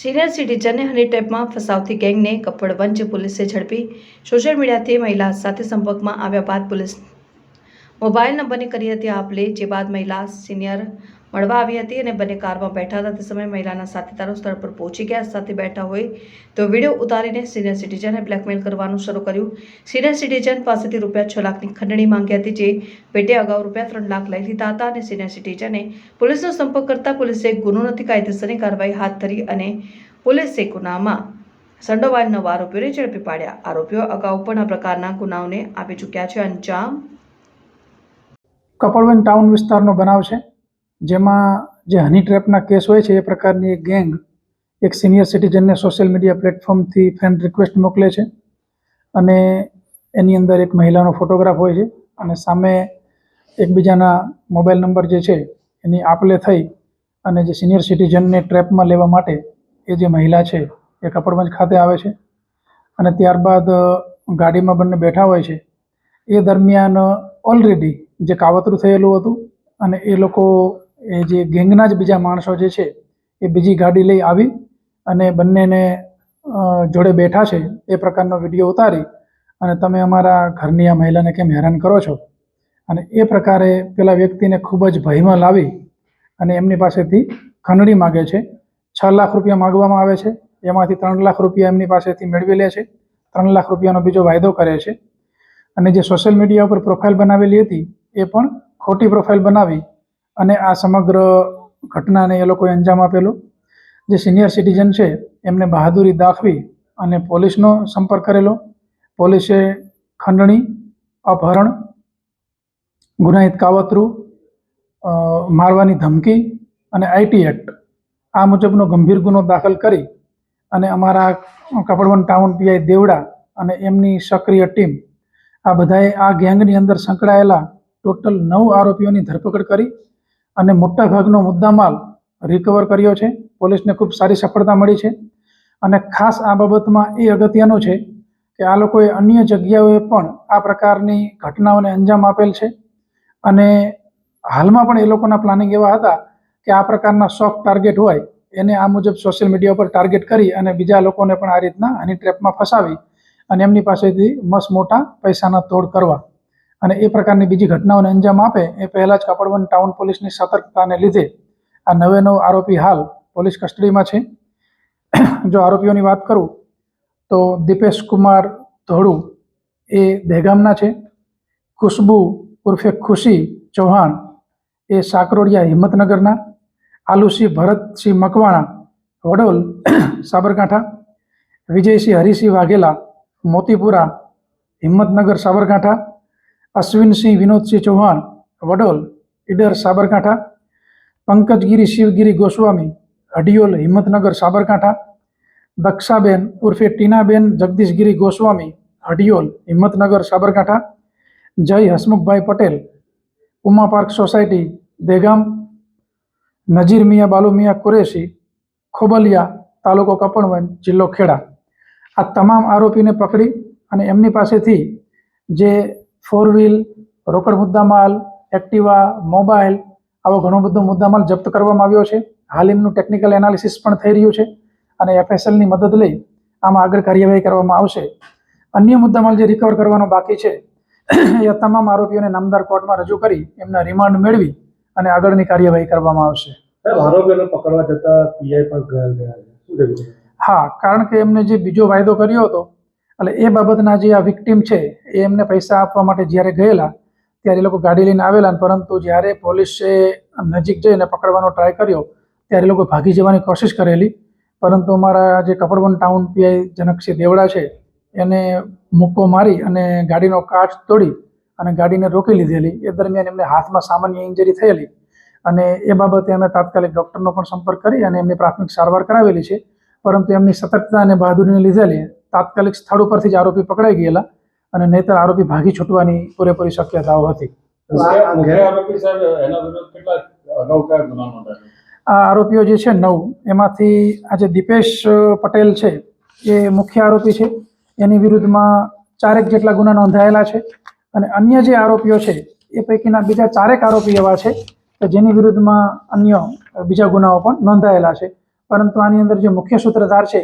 Senior સિટીઝનને honey ટ્રેપમાં ફસાવતી ગેંગને કપડવંજ પોલીસે ઝડપી. સોશિયલ મીડિયાથી મહિલા સાથે સંપર્કમાં આવ્યા બાદ પોલીસ મોબાઈલ નંબરની કરી હતી આપ લે જે બાદ મહિલા સિનિયર મળવા આવી હતી અને બંને કારમાં બેઠા હતા. તે સમયે મહિલાના સાથીદારો સ્થળ પર પહોંચી ગયા. સાથે બેઠા હોય તો વીડિયો ઉતારીને સિનિયર સિટીઝને બ્લેકમેલ કરવાનું શરૂ કર્યું. સિનિયર સિટીઝન પાસેથી રૂપિયા છ લાખની ખંડણી માંગી હતી, જે પેટે અગાઉ રૂપિયા ત્રણ લાખ લઈ લીધા હતા અને સિનિયર સિટીઝને પોલીસનો સંપર્ક કરતા પોલીસે ગુનો નથી, કાયદેસરની કાર્યવાહી હાથ ધરી અને પોલીસે ગુનામાં સંડોવાયેલ નવા આરોપીઓને ઝડપી પાડ્યા. આરોપીઓ અગાઉ પણ આ પ્રકારના ગુનાઓને આપી ચૂક્યા છે. અંજામ કપડવન ટાઉન વિસ્તારનો બનાવ છે. જેમાં જે હની ટ્રેપના કેસ હોય છે, એ પ્રકારની એક ગેંગ એક સિનિયર સિટીઝનને સોશિયલ મીડિયા પ્લેટફોર્મથી ફ્રેન્ડ રિક્વેસ્ટ મોકલે છે અને એની અંદર એક મહિલાનો ફોટોગ્રાફ હોય છે અને સામે એકબીજાના મોબાઈલ નંબર જે છે, એની આપલે થઈ અને જે સિનિયર સિટીઝનને ટ્રેપમાં લેવા માટે એ જે મહિલા છે, એ કપડવંજ ખાતે આવે છે અને ત્યારબાદ ગાડીમાં બંને બેઠા હોય છે. એ દરમિયાન ઓલરેડી જે કાવતરું થયેલું હતું અને એ લોકો એ જે ગેંગના જ બીજા માણસો જે છે, એ બીજી ગાડી લઈ આવી અને બંનેને જોડે બેઠા છે, એ પ્રકારનો વીડિયો ઉતારી અને તમે અમારા ઘરની આ મહિલાને કેમ હેરાન કરો છો? અને એ પ્રકારે પેલા વ્યક્તિને ખૂબ જ ભયમાં લાવી અને એમની પાસેથી ખંડણી માગે છે. છ લાખ રૂપિયા માગવામાં આવે છે. એમાંથી ત્રણ લાખ રૂપિયા એમની પાસેથી મેળવી લે છે. ત્રણ લાખ રૂપિયાનો બીજો વાયદો કરે છે. અને જે સોશિયલ મીડિયા ઉપર પ્રોફાઇલ બનાવેલી હતી, એ પણ ખોટી પ્રોફાઇલ બનાવી અને આ સમગ્ર ઘટનાને એ લોકોએ અંજામ આપેલો. જે સિનિયર સિટીઝન છે, એમને બહાદુરી દાખવી અને પોલીસનો સંપર્ક કરેલો. પોલીસે ખંડણી, અપહરણ, ગુનાહિત કાવતરું મારવાની ધમકી અને આઈટી એક્ટ આ મુજબનો ગંભીર ગુનો દાખલ કરી અને અમારા કપડવન ટાઉન પીઆઈ દેવડા અને એમની સક્રિય ટીમ આ બધાએ આ ગેંગની અંદર સંકળાયેલા ટોટલ નવ આરોપીઓની ધરપકડ કરી અને મોટાભાગનો મુદ્દામાલ રિકવર કર્યો છે. પોલીસને ખૂબ સારી સફળતા મળી છે. અને ખાસ આ બાબતમાં એ અગત્યનું છે કે આ લોકોએ અન્ય જગ્યાઓએ પણ આ પ્રકારની ઘટનાઓને અંજામ આપેલ છે. અને હાલમાં પણ એ લોકોના પ્લાનિંગ એવા હતા કે આ પ્રકારના સોફ્ટ ટાર્ગેટ હોય એને આ મુજબ સોશિયલ મીડિયા પર ટાર્ગેટ કરી અને બીજા લોકોને પણ આ રીતના હની ટ્રેપમાં ફસાવી અને એમની પાસેથી મસ્ત મોટા પૈસાના તોડ કરવા. અને એ પ્રકારની બીજી ઘટનાઓને અંજામ આપે એ પહેલાં જ કપડવન ટાઉન પોલીસની સતર્કતાને લીધે આ નવે નવ આરોપી હાલ પોલીસ કસ્ટડીમાં છે. જો આરોપીઓની વાત કરું તો દીપેશ કુમાર ધોળુ એ દહેગામના છે. ખુશ્બુ ઉર્ફે ખુશી ચૌહાણ એ સાકરોડિયા હિંમતનગરના. આલુસિંહ ભરતસિંહ મકવાણા વડોલ સાબરકાંઠા. વિજયસિંહ હરિસિંહ વાઘેલા મોતીપુરા હિંમતનગર સાબરકાંઠા. અશ્વિનસિંહ વિનોદસિંહ ચૌહાણ, વડોલ, ઈડર સાબરકાંઠા પંકજગીરી શિવગીરી ગોસ્વામી હડિયોલ હિંમતનગર સાબરકાંઠા, દક્ષાબેન ઉર્ફે ટીનાબેન જગદીશગીરી ગોસ્વામી હડિયોલ હિંમતનગર સાબરકાંઠા, જય હસમુખભાઈ પટેલ, ઉમા પાર્ક સોસાયટી, દેગામ, નજીર મિયા બાલુ મિયા કુરેશી, ખોબલિયા તાલુકો કપણવન જિલ્લો ખેડા. આ તમામ આરોપીને પકડી અને એમની પાસેથી જે ફોર વ્હીલ રોકડ મુદ્દામાલ એક્ટિવા મોબાઈલ આવો ઘણો બધો મુદ્દામાલ જપ્ત કરવામાં આવ્યો છે. હાલ એમનું ટેકનિકલ એનાલિસિસ પણ થઈ રહ્યું છે અને એફએસએલની મદદ લઈ આમાં આગળ કાર્યવાહી કરવામાં આવશે. અન્ય મુદ્દામાલ જે રિકવર કરવાનો બાકી છે એ તમામ આરોપીઓને નામદાર કોર્ટમાં રજૂ કરી એમના રિમાન્ડ મેળવી અને આગળની કાર્યવાહી કરવામાં આવશે. આરોપીઓને પકડવા જતા પીઆઈ પણ હા કારણ કે એમને જે બીજો વાયદો કર્યો હતો એટલે એ બાબતના જે આ વિક્ટીમ છે, એ એમને પૈસા આપવા માટે જ્યારે ગયેલા, ત્યારે એ લોકો ગાડી લઈને આવેલા પરંતુ જ્યારે પોલીસે નજીક જઈને પકડવાનો ટ્રાય કર્યો, ત્યારે એ લોકો ભાગી જવાની કોશિશ કરેલી. પરંતુ અમારા જે કપડવન ટાઉન પીઆઈ જનકસિંહ દેવડા છે, એને મુક્કો મારી અને ગાડીનો કાચ તોડી અને ગાડીને રોકી લીધેલી. એ દરમિયાન એમને હાથમાં સામાન્ય ઇન્જરી થયેલી અને એ બાબતે અમે તાત્કાલિક ડૉક્ટરનો પણ સંપર્ક કરી અને એમની પ્રાથમિક સારવાર કરાવેલી છે. પરંતુ એમની સતર્કતા અને બહાદુરીને લીધેલી તાત્કાલિક સ્થળ ઉપરથી જ આરોપી પકડાઈ ગયેલા અને નહીતર આરોપી ભાગી છૂટવાની પૂરેપૂરી શક્યતાઓ હતી. આ આરોપીઓ જે છે નવ એમાંથી આજે દીપેશ પટેલ છે એ મુખ્ય આરોપી છે. એની વિરુદ્ધમાં ચારેક જેટલા ગુના નોંધાયેલા છે અને અન્ય જે આરોપીઓ છે એ પૈકીના બીજા ચારેક આરોપી એવા છે કે જેની વિરુદ્ધમાં અન્ય બીજા ગુનાઓ પણ નોંધાયેલા છે. પરંતુ આની અંદર જે મુખ્ય સૂત્રધાર છે